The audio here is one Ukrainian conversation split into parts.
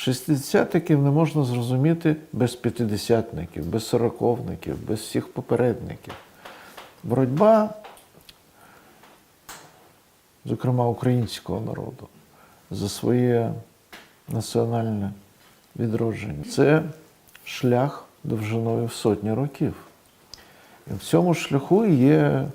Шестидесятників не можна зрозуміти без п'ятидесятників, без сороковників, без всіх попередників. Боротьба, зокрема українського народу, за своє національне відродження. Це шлях довжиною в сотні років. І в цьому шляху є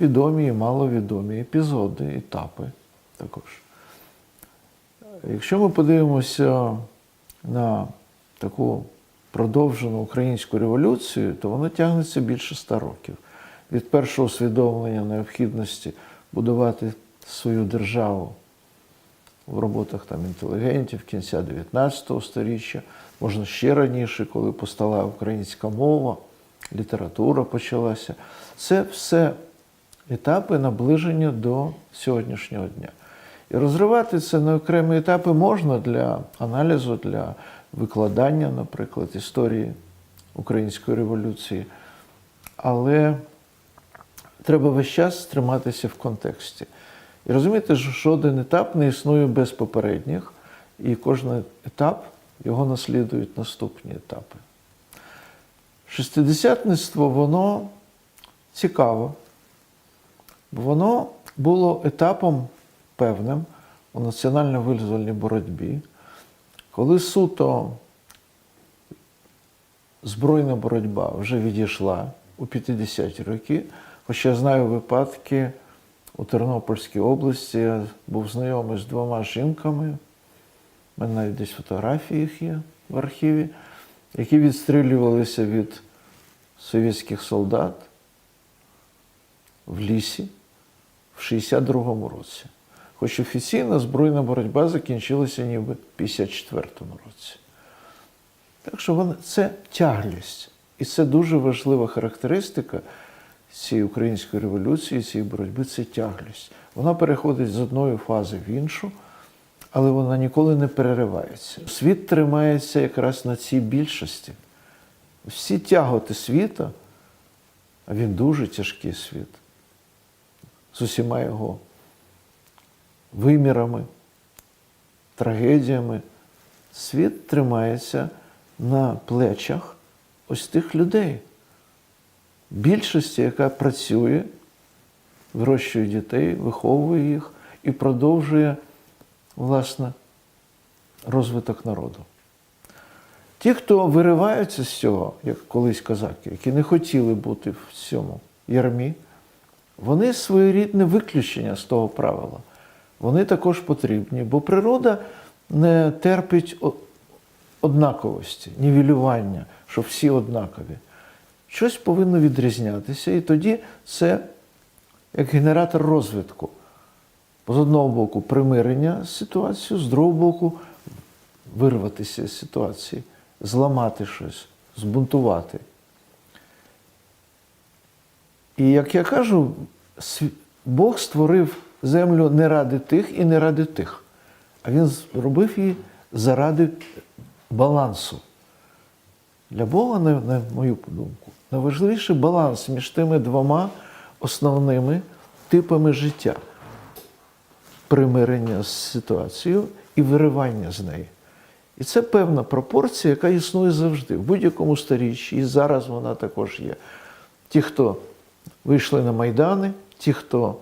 відомі і маловідомі епізоди, етапи також. Якщо ми подивимося на таку продовжену українську революцію, то вона тягнеться більше ста років. Від першого усвідомлення необхідності будувати свою державу в роботах там інтелігентів кінця 19 століття, можна ще раніше, коли постала українська мова, література почалася. Це все етапи наближення до сьогоднішнього дня. І розривати це на окремі етапи можна для аналізу, для викладання, наприклад, історії Української революції. Але треба весь час триматися в контексті. І розуміти, що жоден етап не існує без попередніх, і кожен етап його наслідують наступні етапи. Шестидесятництво, воно цікаво, бо воно було етапом певним у національно-визвольній боротьбі, коли суто збройна боротьба вже відійшла у 50-ті роки, хоча я знаю випадки у Тернопільській області, я був знайомий з двома жінками, у мене навіть десь фотографії їх є в архіві, які відстрілювалися від совєтських солдат в лісі в 62-му році. Хоч офіційна збройна боротьба закінчилася ніби в 54-му році. Так що це тяглість. І це дуже важлива характеристика цієї української революції, цієї боротьби це тяглість. Вона переходить з одної фази в іншу, але вона ніколи не переривається. Світ тримається якраз на цій більшості. Всі тяготи світа, а він дуже тяжкий світ, з усіма його вимірами, трагедіями. Світ тримається на плечах ось тих людей. Більшості, яка працює, вирощує дітей, виховує їх і продовжує, власне, розвиток народу. Ті, хто вириваються з цього, як колись козаки, які не хотіли бути в цьому ярмі, вони своєрідне виключення з того правила. Вони також потрібні, бо природа не терпить однаковості, нівелювання, що всі однакові. Щось повинно відрізнятися, і тоді це як генератор розвитку. З одного боку примирення з ситуацією, з другого боку вирватися з ситуації, зламати щось, збунтувати. І як я кажу, Бог створив землю не ради тих і не ради тих, а Він зробив її заради балансу. Для Бога, на, мою думку, найважливіший баланс між тими двома основними типами життя примирення з ситуацією і виривання з неї. І це певна пропорція, яка існує завжди, в будь-якому сторіччі, і зараз вона також є. Ті, хто вийшли на майдани, ті, хто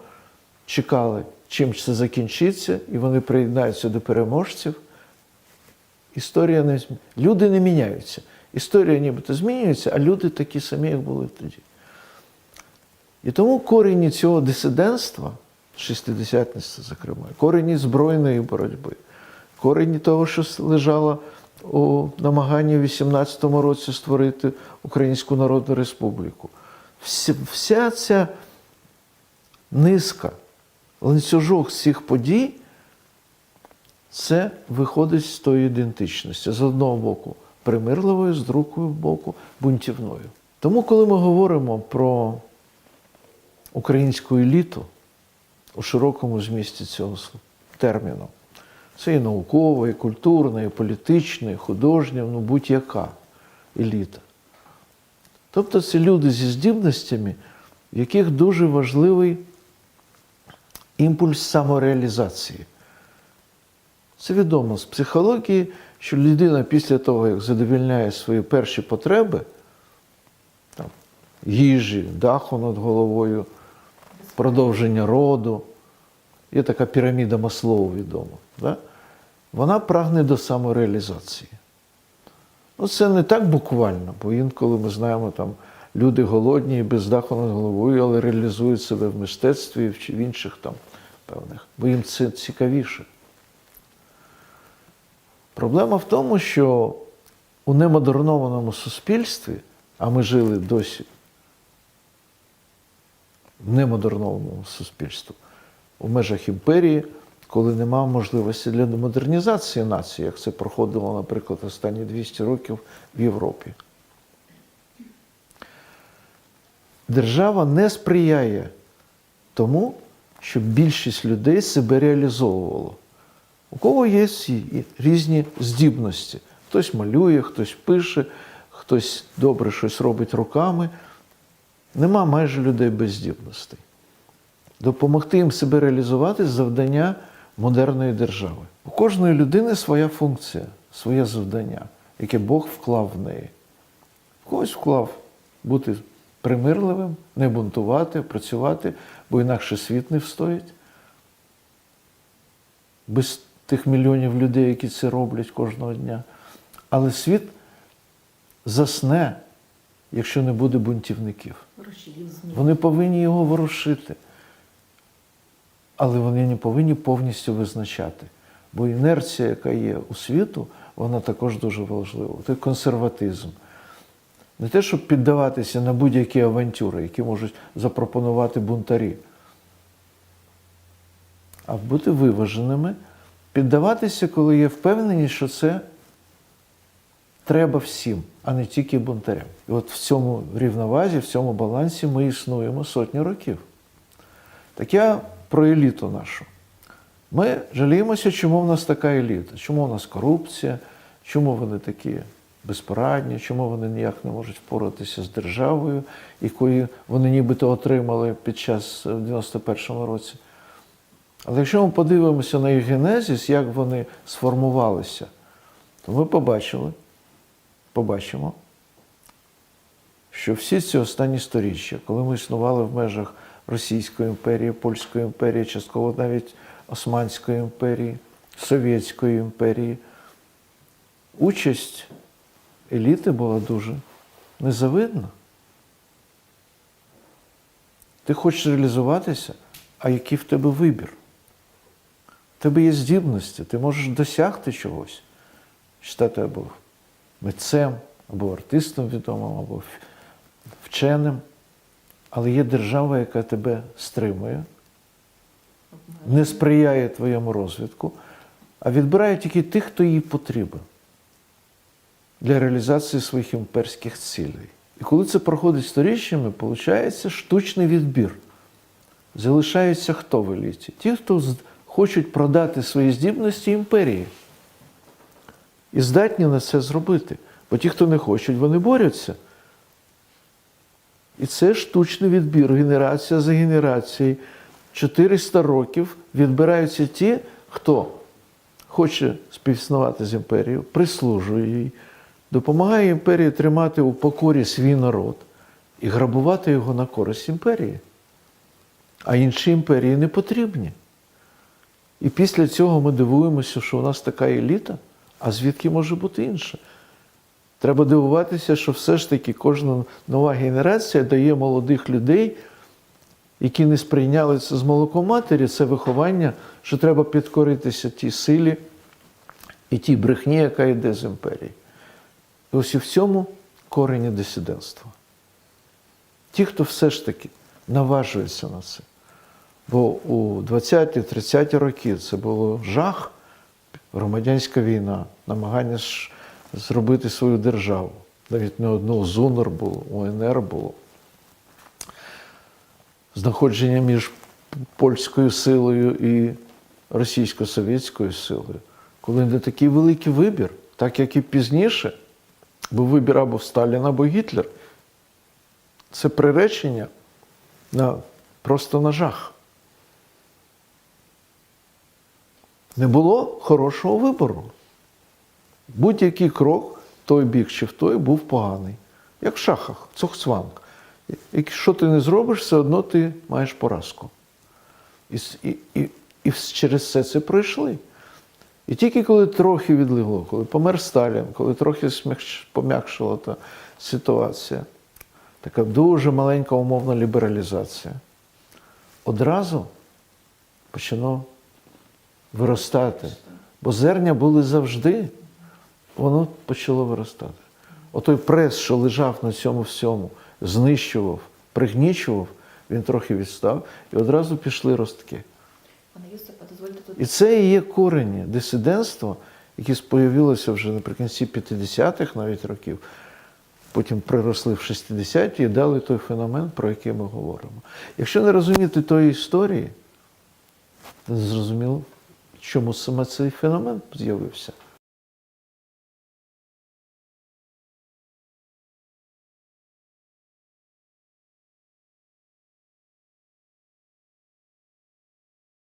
чекали, чим це закінчиться, і вони приєднаються до переможців. Історія не змі- люди не міняються. Історія нібито змінюється, а люди такі самі, як були тоді. І тому корені цього дисидентства, шестидесятництва, зокрема, корені збройної боротьби, корені того, що лежало у намаганні в 18-му році створити Українську Народну Республіку. Вся ця низка, ланцюжок цих подій це виходить з тої ідентичності. З одного боку примирливою, з другого боку бунтівною. Тому, коли ми говоримо про українську еліту у широкому змісті цього терміну, це і наукова, і культурна, і політична, і художня, ну будь-яка еліта. Тобто це люди зі здібностями, в яких дуже важливий імпульс самореалізації. Це відомо з психології, що людина після того, як задовільняє свої перші потреби, там, їжі, даху над головою, продовження роду, є така піраміда Маслоу відома, да? вона прагне до самореалізації. Ну, це не так буквально, бо інколи ми знаємо, там люди голодні і без даху над головою, але реалізують себе в мистецтві чи в інших там певних, бо їм це цікавіше. Проблема в тому, що у немодернованому суспільстві, а ми жили досі в немодернованому суспільстві, у межах імперії, коли немає можливості для модернізації нації, як це проходило, наприклад, останні 200 років в Європі. Держава не сприяє тому, щоб більшість людей себе реалізовувало. У кого є різні здібності. Хтось малює, хтось пише, хтось добре щось робить руками. Нема майже людей без здібностей. Допомогти їм себе реалізувати завдання модерної держави. У кожної людини своя функція, своє завдання, яке Бог вклав в неї. В когось вклав бути примирливим, не бунтувати, працювати, бо інакше світ не встоїть. Без тих мільйонів людей, які це роблять кожного дня. Але світ засне, якщо не буде бунтівників. Вони повинні його ворушити. Але вони не повинні повністю визначати. Бо інерція, яка є у світу, вона також дуже важлива. Це консерватизм. Не те, щоб піддаватися на будь-які авантюри, які можуть запропонувати бунтарі, а бути виваженими, піддаватися, коли є впевненість, що це треба всім, а не тільки бунтарям. І от в цьому рівновазі, в цьому балансі ми існуємо сотні років. Так я про еліту нашу. Ми жаліємося, чому в нас така еліта, чому в нас корупція, чому вони такі безпорадні, чому вони ніяк не можуть впоратися з державою, якої вони нібито отримали під час е, в 91-му році. Але якщо ми подивимося на їх генезис, як вони сформувалися, то ми побачили, побачимо, що всі ці останні сторіччя, коли ми існували в межах Російської імперії, Польської імперії, частково навіть Османської імперії, Совєтської імперії, участь еліти була дуже незавидна. Ти хочеш реалізуватися, а який в тебе вибір? В тебе є здібності, ти можеш досягти чогось, стати або митцем, або артистом відомим, або вченим. Але є держава, яка тебе стримує, не сприяє твоєму розвитку, а відбирає тільки тих, хто їй потрібен для реалізації своїх імперських цілей. І коли це проходить сторіччями, виходить штучний відбір. Залишаються хто в еліті? Ті, хто хочуть продати свої здібності імперії. І здатні на це зробити. Бо ті, хто не хочуть, вони борються. І це штучний відбір, генерація за генерацією. 400 років відбираються ті, хто хоче співіснувати з імперією, прислужує їй, допомагає імперії тримати у покорі свій народ і грабувати його на користь імперії. А інші імперії не потрібні. І після цього ми дивуємося, що у нас така еліта, а звідки може бути інша? Треба дивуватися, що все ж таки кожна нова генерація дає молодих людей, які не сприйняли це з молоком матері, це виховання, що треба підкоритися тій силі і тій брехні, яка йде з імперії. І ось і в цьому корені дисидентства. Ті, хто все ж таки наважується на це. Бо у 20-30-ті роки це було жах, громадянська війна, намагання зробити свою державу. Навіть не одну ЗУНР було, УНР було. Знаходження між польською силою і російсько-совєтською силою. Коли не такий великий вибір, так як і пізніше, був вибір або Сталін, або Гітлер. Це приречення на, просто на жах. не було хорошого вибору. Будь-який крок, в той бік чи в той, був поганий. Як в шахах, цухцванг. Якщо ти не зробиш, все одно ти маєш поразку. І, і, і, і через все це пройшли. І тільки коли трохи відлегло, коли помер Сталін, коли трохи пом'якшила та ситуація, така дуже маленька умовна лібералізація, одразу почало виростати. Бо зерня були завжди, воно почало виростати. Отой прес, що лежав на цьому всьому, знищував, пригнічував, він трохи відстав, і одразу пішли ростки. Пане тут І це і є корені дисидентства, які з'явилося вже наприкінці 50-х навіть років, потім приросли в 60-ті і дали той феномен, про який ми говоримо. Якщо не розуміти тої історії, то не зрозуміло, чому саме цей феномен з'явився.